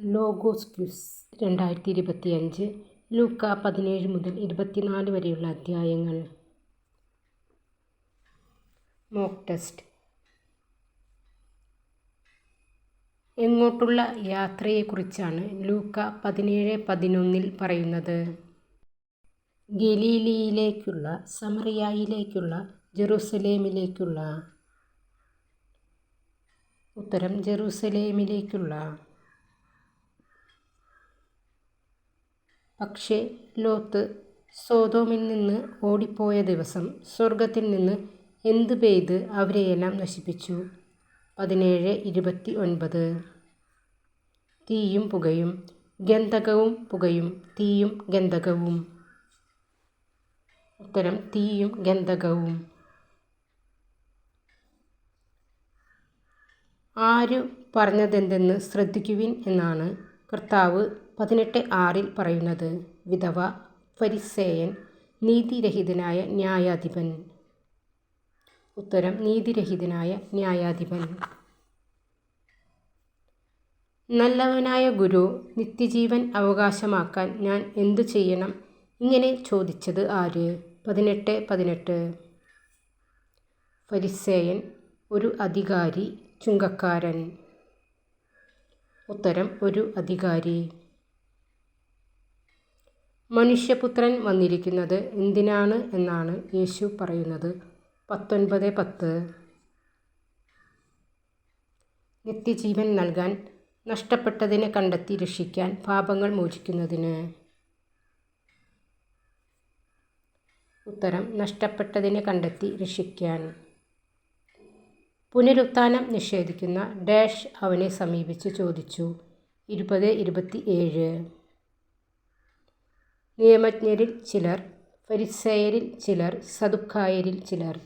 Logos quiz രണ്ടായിരത്തി ഇരുപത്തിയഞ്ച് ലൂക്ക പതിനേഴ് മുതൽ ഇരുപത്തിനാല് വരെയുള്ള അധ്യായങ്ങൾ. Mock test. എങ്ങോട്ടുള്ള യാത്രയെക്കുറിച്ചാണ് ലൂക്ക പതിനേഴ് പതിനൊന്നിൽ പറയുന്നത്. ഗലീലിയിലേക്കുള്ള സമറിയായിലേക്കുള്ള ജെറുസലേമിലേക്കുള്ള. ഉത്തരം ജെറുസലേമിലേക്കുള്ള. പക്ഷേ ലോത്ത് സോതോമിൽ നിന്ന് ഓടിപ്പോയ ദിവസം സ്വർഗത്തിൽ നിന്ന് എന്ത് പെയ്ത് അവരെയെല്ലാം നശിപ്പിച്ചു. പതിനേഴ് ഇരുപത്തി ഒൻപത് തീയും പുകയും ഗന്ധകവും പുകയും തീയും ഗന്ധകവും. ഉത്തരം തീയും ഗന്ധകവും. ആരു പറഞ്ഞതെന്തെന്ന് ശ്രദ്ധിക്കുവിൻ എന്നാണ് കർത്താവ് പതിനെട്ട് ആറിൽ പറയുന്നത് വിധവ ഫരിസേയൻ നീതിരഹിതനായ ന്യായാധിപൻ. ഉത്തരം നീതിരഹിതനായ ന്യായാധിപൻ. നല്ലവനായ ഗുരു നിത്യജീവൻ അവകാശമാക്കാൻ ഞാൻ എന്തു ചെയ്യണം? ഇങ്ങനെ ചോദിച്ചത് ആര്? പതിനെട്ട് പതിനെട്ട്. ഫരിസേയൻ ഒരു അധികാരി ചുങ്കക്കാരൻ. ഉത്തരം ഒരു അധികാരി. മനുഷ്യപുത്രൻ വന്നിരിക്കുന്നത് എന്തിനാണ് എന്നാണ് യേശു പറയുന്നത്. പത്തൊൻപത് പത്ത്. നിത്യജീവൻ നൽകാൻ നഷ്ടപ്പെട്ടതിനെ കണ്ടെത്തി രക്ഷിക്കാൻ പാപങ്ങൾ മോചിക്കുന്നതിന്. ഉത്തരം നഷ്ടപ്പെട്ടതിനെ കണ്ടെത്തി രക്ഷിക്കാൻ. പുനരുത്ഥാനം നിഷേധിക്കുന്ന ഡാഷ് അവനെ സമീപിച്ച് ചോദിച്ചു. ഇരുപത് ഇരുപത്തി ഏഴ് നിയമജ്ഞരിൽ ചിലർ ഫരിസേയരിൽ ചിലർ സദുക്കായരിൽ ചിലർ.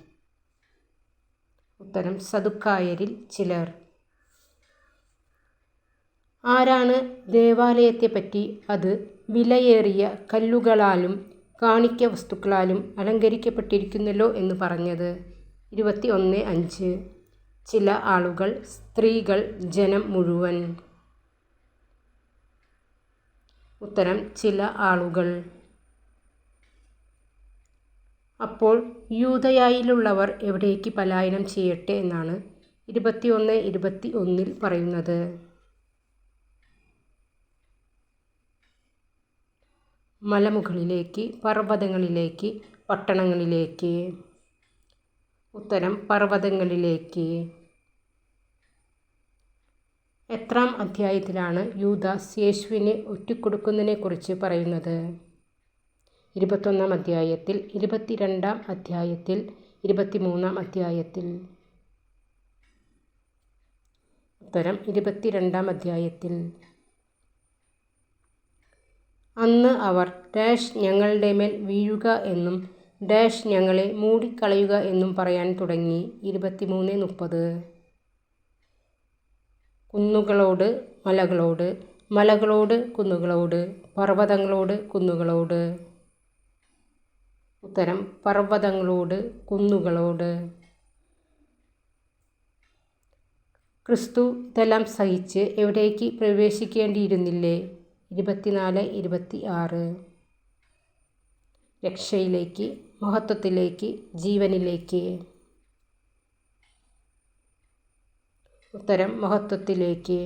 ഉത്തരം സദുക്കായരിൽ ചിലർ. ആരാണ് ദേവാലയത്തെപ്പറ്റി അത് വിലയേറിയ കല്ലുകളാലും കാണിക്ക വസ്തുക്കളാലും അലങ്കരിക്കപ്പെട്ടിരിക്കുന്നല്ലോ എന്ന് പറഞ്ഞത്? ഇരുപത്തി ഒന്ന് അഞ്ച്. ചില ആളുകൾ സ്ത്രീകൾ ജനം മുഴുവൻ. ഉത്തരം ചില ആളുകൾ. അപ്പോൾ യൂതയായിലുള്ളവർ എവിടേക്ക് പലായനം ചെയ്യട്ടെ എന്നാണ് ഇരുപത്തിയൊന്ന് ഇരുപത്തി ഒന്നിൽ പറയുന്നത്. മലമുകളിലേക്ക് പർവതങ്ങളിലേക്ക് പട്ടണങ്ങളിലേക്ക്. ഉത്തരം പർവതങ്ങളിലേക്ക്. എത്രാം അധ്യായത്തിലാണ് യൂദാസ് യേശുവിനെ ഒറ്റിക്കൊടുക്കുന്നതിനെക്കുറിച്ച് പറയുന്നത്. ഇരുപത്തൊന്നാം അധ്യായത്തിൽ ഇരുപത്തിരണ്ടാം അധ്യായത്തിൽ ഇരുപത്തിമൂന്നാം അധ്യായത്തിൽ. ഉത്തരം ഇരുപത്തിരണ്ടാം അധ്യായത്തിൽ. അന്ന് അവർ ഡാഷ് ഞങ്ങളുടെ മേൽ വീഴുക എന്നും ഡാഷ് ഞങ്ങളെ മൂടിക്കളയുക എന്നും പറയാൻ തുടങ്ങി. ഇരുപത്തിമൂന്ന് മുപ്പത്. കുന്നുകളോട് മലകളോട് മലകളോട് കുന്നുകളോട് പർവതങ്ങളോട് കുന്നുകളോട്. ഉത്തരം പർവതങ്ങളോട് കുന്നുകളോട്. ക്രിസ്തു ഇതെല്ലാം സഹിച്ച് എവിടേക്ക് പ്രവേശിക്കേണ്ടിയിരുന്നില്ലേ? ഇരുപത്തിനാല് ഇരുപത്തി ആറ് രക്ഷയിലേക്ക് മഹത്വത്തിലേക്ക് ജീവനിലേക്ക്. ഉത്തരം മഹത്വത്തിലേക്ക്